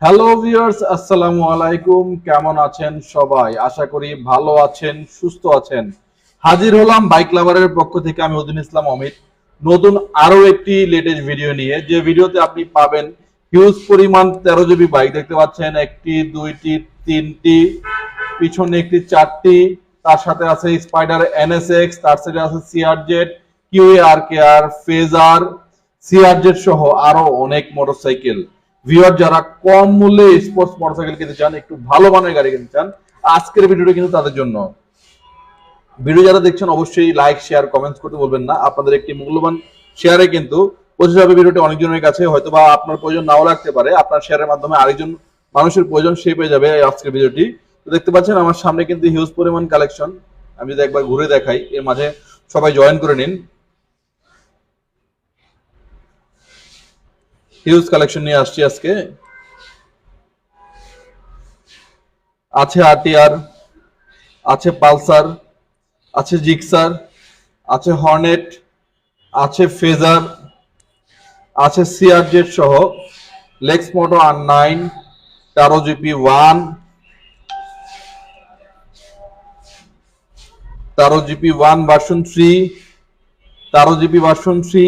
Hello viewers আসসালামু আলাইকুম কেমন আছেন সবাই? আশা করি ভালো আছেন, সুস্থ আছেন। হাজির হলাম বাইক লাভারের পক্ষ থেকে আমি উদ্দিন ইসলাম অমিত। নতুন আরও একটি লেটেস্ট ভিডিও নিয়ে। যে ভিডিওতে আপনি পাবেন হিউজ পরিমাণ তেরো জিবি বাইক দেখতে পাচ্ছেন। একটি, দুইটি, তিনটি, পিছনে একটি চারটি। তার সাথে আছে স্পাইডার এনএসএক্স তার সাথে আছে সিআরজেড কিউএ আর কে আর ফেজার সিআরজেড সহ আরও অনেক মোটরসাইকেল ভিউয়ার যারা কম মূল্যে স্পোর্টস মোটরসাইকেল কিনতে চান, একটু ভালো মানের গাড়ি কিনতে চান, আজকের ভিডিওটা কিন্তু তাদের জন্য। ভিডিও যারা দেখছেন, অবশ্যই লাইক শেয়ার কমেন্টস করতে বলবেন না। আপনাদের একটি মূল্যবান শেয়ারে কিন্তু পৌঁছে ভিডিওটি অনেকজনের কাছে। হয়তো বা আপনার প্রয়োজন নাও লাগতে পারে। আপনার শেয়ারের মাধ্যমে আরেকজন মানুষের প্রয়োজন, সে পেয়ে যাবে আজকের ভিডিওটি তো দেখতে পাচ্ছেন, আমার সামনে কিন্তু হিউজ পরিমাণ কালেকশন আমি যদি একবার ঘুরে দেখাই, এর মাঝে সবাই জয়েন করে নিন। হিউজ কালেকশন নিয়ে আসছি আজকে। আছে আরটিআর আছে পালসার, আছে জিক্সার, আছে হর্নেট, আছে ফেজার, আছে সিআরজেড সহ Lexmoto R nine Taro GP one Taro GP one version three Taro GP version three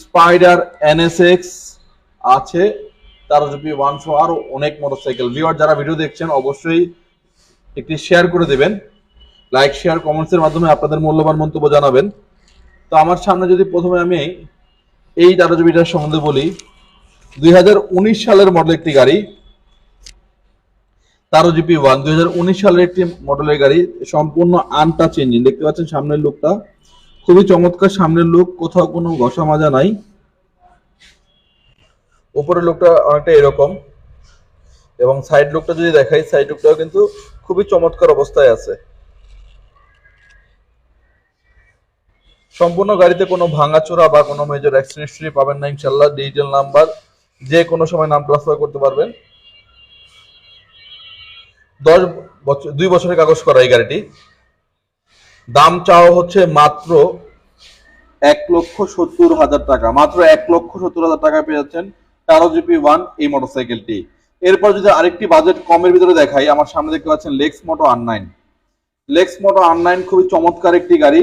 Spider NSX আছে, তেরো জিবি ওয়ান শো আরও অনেক মোটরসাইকেল ভিউয়ার যারা ভিডিও দেখছেন, অবশ্যই একটি শেয়ার করে দেবেন। লাইক শেয়ার কমেন্টসের মাধ্যমে আপনাদের মূল্যবান মন্তব্য জানাবেন। তো আমার সামনে যদি প্রথমে আমি এই তেরো জিবিটার সম্বন্ধে বলি, দুই হাজার উনিশ সালের মডেল একটি গাড়ি তেরো জিপি ওয়ান দুই হাজার উনিশ সালের একটি মডেলের গাড়ি, সম্পূর্ণ আনটাচ ইঞ্জিন দেখতে পাচ্ছেন সামনের লুকটা খুবই চমৎকার সামনের লুক, কোথাও কোনো ঘষা মাজা নাই। উপরের লুকটা অনেকটা এরকম। এবং সাইড লুকটা যদি দেখাই সাইড লুকটাও কিন্তু খুবই চমৎকার অবস্থায় আছে। সম্পূর্ণ গাড়িতে কোনো ভাঙাচোরা বা কোনো মেজর অ্যাক্সিডেন্ট পাবেন না ইনশাল্লাহ ডিজিটাল নাম্বার যে কোনো সময় নাম ট্রান্সফার করতে পারবেন। দশ বছর, দুই বছরের কাগজ করা এই গাড়িটি। দাম চাওয়া হচ্ছে মাত্র এক লক্ষ সত্তর হাজার টাকা। মাত্র এক লক্ষ সত্তর হাজার টাকা পেয়ে যাচ্ছেন তেরো জিপি ওয়ান এই মোটরসাইকেলটি এরপর যদি আরেকটি বাজেট কমের ভিতরে দেখাই, আমার সামনে দেখতে পাচ্ছেন লেক্স মোটো আর নাইন লেক্স মোটো আর নাইন খুবই চমৎকার একটি গাড়ি।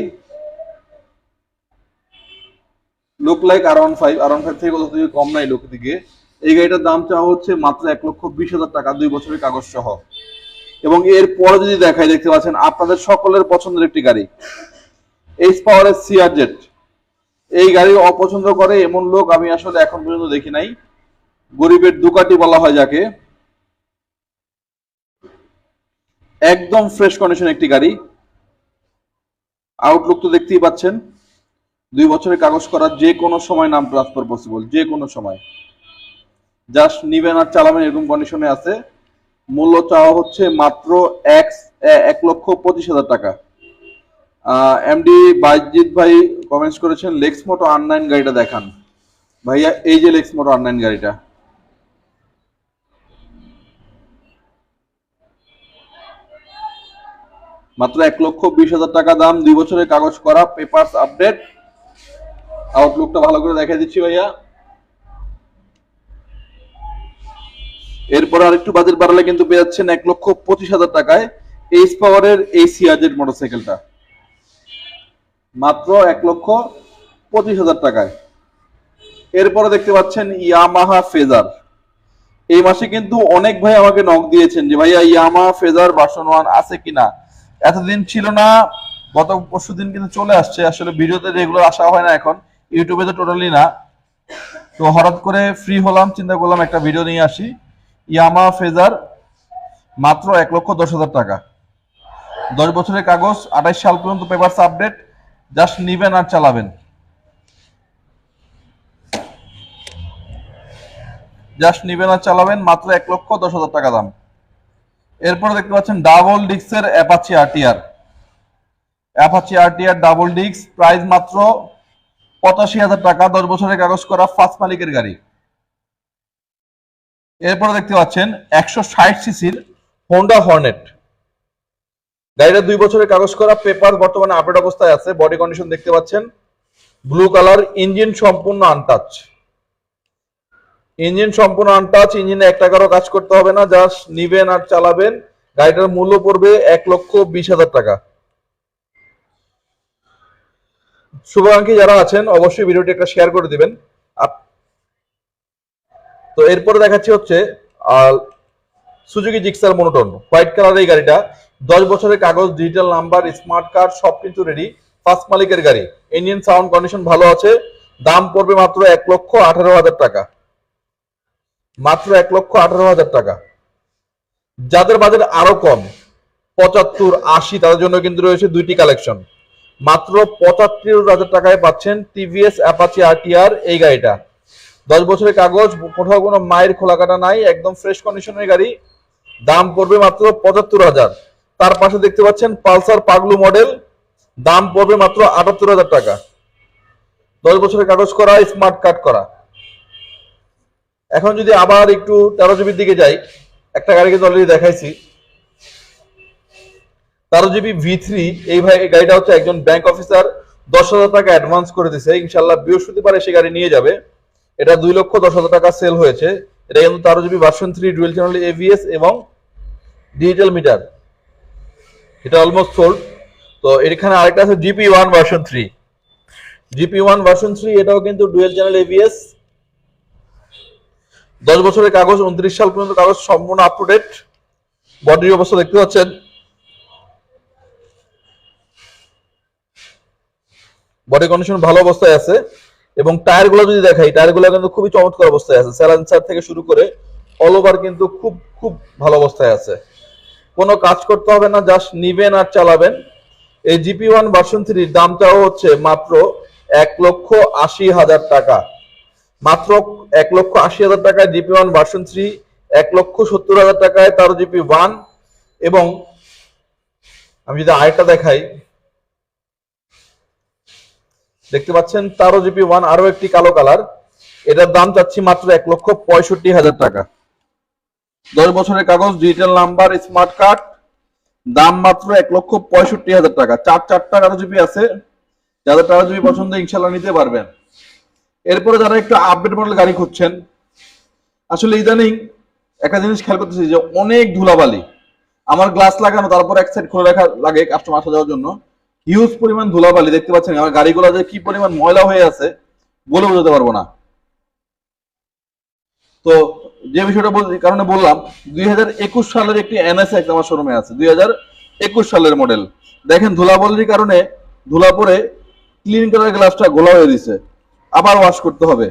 Look like R one five R one five থেকে কোথাও কম নাই লুক দিকে। এই গাড়িটার দাম চাওয়া হচ্ছে মাত্র এক লক্ষ বিশ হাজার টাকা, দুই বছরের কাগজ সহ। এবং এর পরে যদি দেখাই, দেখতে পাচ্ছেন আপনাদের সকলের পছন্দের একটি গাড়ি। এইচ পাওয়ারের সিআরজেট এই গাড়ি অপছন্দ করে এমন লোক আমি আসলে এখন পর্যন্ত দেখি নাই। গরিবের দুকাটি বলা হয় যাকে। একদম ফ্রেশ কন্ডিশন একটি গাড়ি। আউটলুক তো দেখতেই পাচ্ছেন। দুই বছরের কাগজ করা যে কোনো সময় নাম ট্রান্সফার পসিবল যে কোনো সময়। জাস্ট নিবেন আর চালাবেন এরকম কন্ডিশনে আছে। মূল্য চাওয়া হচ্ছে মাত্র এক লক্ষ পঁচিশ হাজার টাকা। এমডি বাইজিৎ ভাই কমেন্টস করেছেন লেক্স মোটো আর নাইন গাড়িটা দেখান। ভাইয়া, এই যে লেক্স মোটো আর নাইন গাড়িটা। মাত্র এক লক্ষ বিশ হাজার টাকা দাম, দুই বছরের কাগজ করা পেপারস আপডেট আউটলুকটা ভালো করে দেখা দিচ্ছি ভাইয়া। এরপর আরেকটু বাজেট বাড়ালে কিন্তু পেয়ে যাচ্ছেন এক লক্ষ পঁচিশ হাজার টাকায় এইচ পাওয়ারের এই সিআরজেড মোটরসাইকেলটা মাত্র এক লক্ষ পঁচিশ হাজার টাকায়। এরপরে দেখতে পাচ্ছেন ইয়ামাহা ফেজার। এই মাসে কিন্তু অনেক ভাই আমাকে নক দিয়েছেন যে, ভাইয়া, ইয়ামাহা ফেজার ভার্সন ওয়ান আছে কিনা? এতদিন ছিল না, গত পরশু দিন কিন্তু চলে আসছে। আসলে ভিডিওতে রেগুলার আসা হয় না এখন ইউটিউবে তো টোটালি না। তো হঠাৎ করে ফ্রি হলাম, চিন্তা করলাম একটা ভিডিও নিয়ে আসি। ইয়ামা ফেজার মাত্র এক লক্ষ দশ হাজার টাকা। দশ বছরের কাগজ, আঠাইশ সাল পর্যন্ত পেপারস আপডেট জাস্ট নিবেন আর চালাবেন। জাস্ট নিবেন আর চালাবেন, মাত্র এক লক্ষ দশ হাজার টাকা দাম। এরপরে দেখতে পাচ্ছেন double ডিক্সের Apache RTR Apache RTR double ডিক্স প্রাইস মাত্র পঁচাশি হাজার টাকা, দশ বছরের কাগজ করা ফার্স্ট মালিকের গাড়ি। এরপরে দেখতে পাচ্ছেন একশো ষাট সিসির হোন্ডা হর্নেট গাড়িটা দুই বছরের কাগজ করা পেপার বর্তমানে আপডেট অবস্থায় আছে। বডি কন্ডিশন দেখতে পাচ্ছেন। ব্লু কালার ইঞ্জিন সম্পূর্ণ আনটাচ ইঞ্জিন সম্পূর্ণ আনটাচ ইঞ্জিনে এক টাকারও কাজ করতে হবে না জাস্ট নিবেন আর চালাবেন। গাড়িটার মূল্য পড়বে এক লক্ষ বিশ হাজার টাকা। শুভাকাঙ্ক্ষী যারা আছেন, অবশ্যই ভিডিওটি একটা শেয়ার করে দিবেন। তো এরপরে দেখাচ্ছি হচ্ছে Suzuki Gixxer monotone, white colour এই গাড়িটা, দশ বছরের কাগজ ডিজিটাল নাম্বার স্মার্ট কার্ড সব কিছু রেডি ফার্স্ট মালিকের গাড়ি। ইঞ্জিন সাউন্ড কন্ডিশন ভালো আছে, দাম পড়বে মাত্র এক লক্ষ আঠারো হাজার টাকা। মাত্র এক লক্ষ আঠারো হাজার টাকা। যাদের বাজেট আরও কম, পঁচাত্তর, আশি, তাদের জন্য কিন্তু রয়েছে দুইটি কালেকশন মাত্র পঁচাত্তর হাজার টাকায় পাচ্ছেন টিভিএস অ্যাপাচি আরটিআর এই গাড়িটা। দশ বছরের কাগজ, কোথাও কোনো মায়ের খোলা কাটা নাই, একদম ফ্রেশ কন্ডিশনের গাড়ি। দাম পড়বে মাত্র পঁচাত্তর হাজার। তার পাশে দেখতে পাচ্ছেন পালসার পাগলু মডেল, দাম পড়বে মাত্র আটাত্তর হাজার টাকা। দশ বছরের কাগজ করা, স্মার্ট কার্ড করা। এখন যদি আবার একটু তেরো জিবির দিকে যাই, একটা গাড়ি কিন্তু অলরেডি দেখাইছি। তেরো জিবি ভি থ্রি, এই ভাই গাড়িটা হচ্ছে একজন ব্যাংক অফিসার দশ হাজার টাকা অ্যাডভান্স করে দিছে। ইনশাল্লাহ বৃহস্পতিবার এসে গাড়ি নিয়ে যাবে। এটা দুই লক্ষ দশ হাজার টাকা সেল হয়েছে। এটা কিন্তু তেরো GB version three dual channel ABS এবং ডিজিটাল মিটার এটা অলমোস্ট সোল্ড তো এখানে আরেকটা আছে GP one version three GP one version three এটাও কিন্তু ডুয়েল চ্যানেল এভিএস দশ বছরের কাগজ, উনত্রিশ সাল পর্যন্ত কাগজ, সম্পূর্ণ আপ টু ডেট বডির অবস্থা দেখতে পাচ্ছেন। বডি কন্ডিশন ভালো অবস্থায় আছে। এবং টায়ারগুলো যদি দেখাই টায়ারগুলো কিন্তু খুবই চমৎকার অবস্থায় আছে। স্যালেন্সার থেকে শুরু করে অল ওভার কিন্তু খুব খুব ভালো অবস্থায় আছে। কোনো কাজ করতে হবে না জাস্ট নিবেন আর চালাবেন। এই জিপি ওয়ান ভার্সন থ্রির দামটাও হচ্ছে মাত্র এক লক্ষ আশি হাজার টাকা। মাত্র এক লক্ষ আশি হাজার টাকায় জিপি ওয়ান ভার্সন থ্রি এক লক্ষ সত্তর হাজার টাকায় তার জিপি ওয়ান এবং আমি যদি আরেকটা দেখাই, দেখতে পাচ্ছেন তারও জিপি ওয়ান আরও একটি কালো কালার। এটার দাম চাচ্ছি মাত্র এক লক্ষ পঁয়ষট্টি হাজার টাকা। দশ বছরের কাগজ ডিজিটাল নাম্বার স্মার্ট কার্ড দাম মাত্র এক লক্ষ পঁয়ষট্টি হাজার টাকা। চার চারটা জিপি আছে, যাদের টাকা জিপি পছন্দ ইনশাল্লাহ নিতে পারবেন। এরপরে যারা একটু আপডেট মডেল গাড়ি খুঁজছেন, আসলে ইদানিং একটা জিনিস খেয়াল করতেছি যে অনেক ধুলাবালি। আমার গ্লাস লাগানো, তারপর এক সাইড খুলে রাখা লাগে কাস্টমার আসা যাওয়ার জন্য। হিউজ পরিমাণ ধুলাবালি, দেখতে পাচ্ছেন? আমার গাড়িগুলো যে কি পরিমাণ ময়লা হয়ে আছে, বলে বোঝাতে পারব না। তো যে বিষয়টা কারণে বললাম, দুই হাজার একুশ সালের একটি এনএসএক্স আমার শোরুমে আছে, দুই হাজার একুশ সালের মডেল দেখেন ধুলাবালির কারণে ধুলা পরে ক্লিন করার গ্লাসটা গোলা হয়ে দিছে আবার ওয়াশ করতে হবে।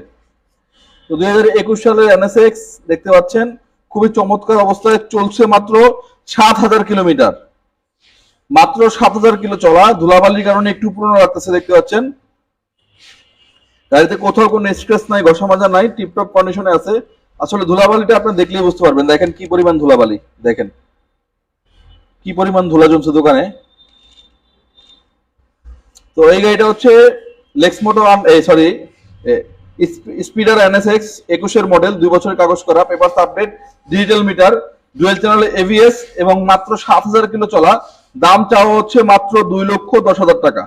তো দুই হাজার একুশ সালের এনএসএক্স দেখতে পাচ্ছেন, খুবই চমৎকার অবস্থায় চলছে মাত্র সাত হাজার কিলোমিটার। মাত্র সাত হাজার কিলো চলা, ধুলাবালির কারণে একটু পুরনো লাগতেছে, দেখতে পাচ্ছেন। গাড়িতে কোথাও কোনো স্ট্রেস নাই, ঘষা মাজা নাই টিপটপ কন্ডিশনে আছে। আসলে ধুলাবালিটা আপনি দেখলেই বুঝতে পারবেন। দেখেন কি পরিমাণ ধুলাবালি। দেখেন। কি পরিমাণ ধুলা জমছে দোকানে। তো এই গাড়িটা হচ্ছে লেক্স মোটো সরি স্পিডার এনএসএক্স একুশের মডেল দুই বছরের কাগজ করা paper update digital meter dual channel ABS এবং মাত্র সাত হাজার কিলো চলা। দাম চাওয়া হচ্ছে মাত্র দুই লক্ষ দশ হাজার টাকা।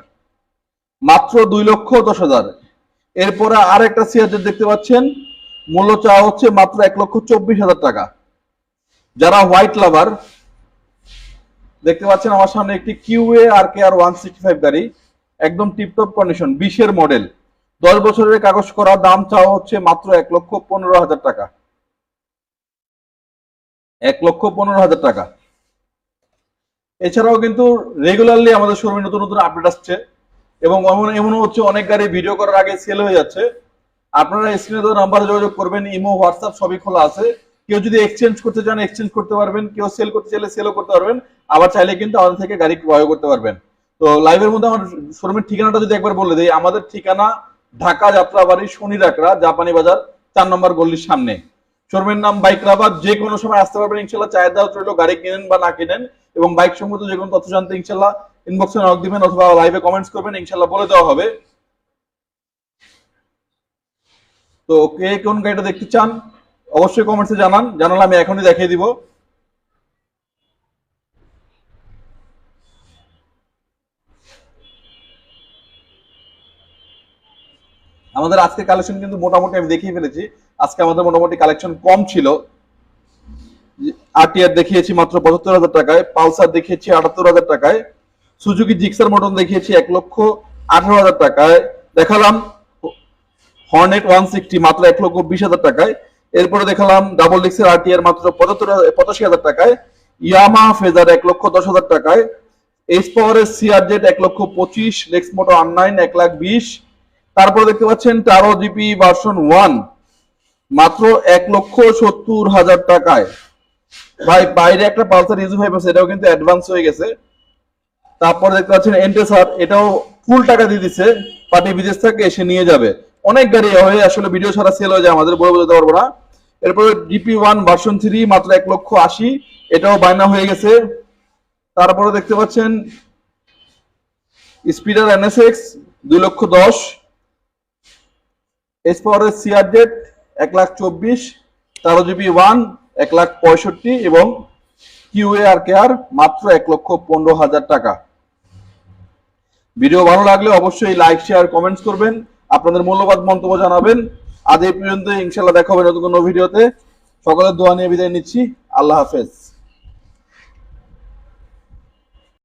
মাত্র দুই লক্ষ দশ হাজার। এরপরে আর একটা সিয়াজের দেখতে পাচ্ছেন। মূল্য চাওয়া হচ্ছে মাত্র এক লক্ষ চব্বিশ হাজার টাকা। যারা হোয়াইট লাভার দেখতে পাচ্ছেন আমার সামনে একটি Keeway R K R one sixty five গাড়ি, একদম টিপটপ কন্ডিশন বিশের মডেল দশ বছরের কাগজ করা, দাম চাওয়া হচ্ছে মাত্র এক লক্ষ পনেরো হাজার টাকা। এক লক্ষ পনেরো হাজার টাকা। এছাড়াও কিন্তু রেগুলারলি আমাদের শোরুমে নতুন নতুন আপডেট আসছে এবং এমন এমনও হচ্ছে অনেক গাড়ি ভিডিও করার আগে সেল হয়ে যাচ্ছে। আপনারা স্ক্রিনে দেওয়া নাম্বারে যোগাযোগ করবেন, ইমো হোয়াটসঅ্যাপ সবই খোলা আছে। কেউ যদি এক্সচেঞ্জ করতে চান এক্সচেঞ্জ করতে পারবেন। কেউ সেল করতে চাইলে সেলও করতে পারবেন। আবার চাইলে কিন্তু আমাদের থেকে গাড়ি ক্রয় করতে পারবেন। তো লাইভের মধ্যে আমার শোরুমের ঠিকানাটা যদি একবার বলে দিই, আমাদের ঠিকানা ঢাকা যাত্রাবাড়ি, শনি ডাকরা জাপানি বাজার, চার নম্বর গল্লির সামনে। শোরুমের নাম বাইক রাবার যে কোনো সময় আসতে পারবেন, ইনশাল্লাহ চায়ের রইল, গাড়ি কিনেন বা না কিনেন, এবং বাইক সম্বন্ধে যে কোনো তথ্য জানতে ইনশাল্লাহ ইনবক্সে নক দিবেন অথবা লাইভে কমেন্টস করবেন, ইনশাল্লাহ বলে দেওয়া হবে। তো কে কোন গাড়িটা দেখতে চান, অবশ্যই কমেন্টসে জানান। জানালে আমি এখনই দেখিয়ে দিব। আমাদের আজকে কালেকশন কিন্তু মোটামুটি আমি দেখিয়ে ফেলেছি। আজকে আমাদের মোটামুটি কালেকশন কম ছিল। আরটিআর দেখিয়েছি মাত্র পঁচাত্তর হাজার টাকায়, পালসার দেখিয়েছি আটাত্তর হাজার টাকায়, সুজুকি জিক্সার মটন দেখিয়েছি এক লক্ষ আঠারো হাজার টাকায়। দেখালাম হর্নেট ওয়ান সিক্সটি মাত্র এক লক্ষ বিশ হাজার টাকায়। এরপরে দেখালাম ডাবল ডিক্সের আরটিআর মাত্র পঁচাত্তর পঁচাশি হাজার টাকায়। ইয়ামা ফেজার এক লক্ষ দশ হাজার টাকায়। এইচ পাওয়ারের সিআরজেড এক লক্ষ পঁচিশ লেক্স মোটো আর নাইন এক লাখ বিশ। তারপরে দেখতে পাচ্ছেন টারো জিপি ভার্সন ওয়ান মাত্র এক লক্ষ সত্তর হাজার টাকায়। ভাই, বাইরে একটা পালসার ইউজ হয়ে গেছে, এটাও কিন্তু অ্যাডভান্স হয়ে গেছে। তারপর দেখতে পাচ্ছেন এন্টেসার এটাও ফুল টাকা দিয়ে দিচ্ছে পার্টি বিদেশ থেকে এসে নিয়ে যাবে। অনেক গাড়ি হয়ে আসলে ভিডিও ছাড়া সেল হয়ে যায়, আমাদের বলে বোঝাতে পারব না। এরপরে ডিপি ওয়ান ভার্সন থ্রি মাত্র এক লক্ষ আশি। এটাও বায়না হয়ে গেছে। তারপরে দেখতে পাচ্ছেন স্পিডার এনএসএক্স দুই লক্ষ দশ। এস পাওয়ারের সিআরজেড এক লাখ চব্বিশ। তেরো জিবি ওয়ান এক লাখ পঁয়ষট্টি এবং কিউএ আর কেয়ার মাত্র এক লক্ষ পনেরো হাজার টাকা। ভিডিও ভালো লাগলে অবশ্যই লাইক শেয়ার কমেন্টস করবেন। আপনাদের মূল্যবাদ মন্তব্য জানাবেন। আজ এই পর্যন্ত ইনশাল্লাহ দেখা হবে নতুন কোনো ভিডিওতে। সকলের দোয়া নিয়ে বিদায় নিচ্ছি। আল্লাহ হাফেজ।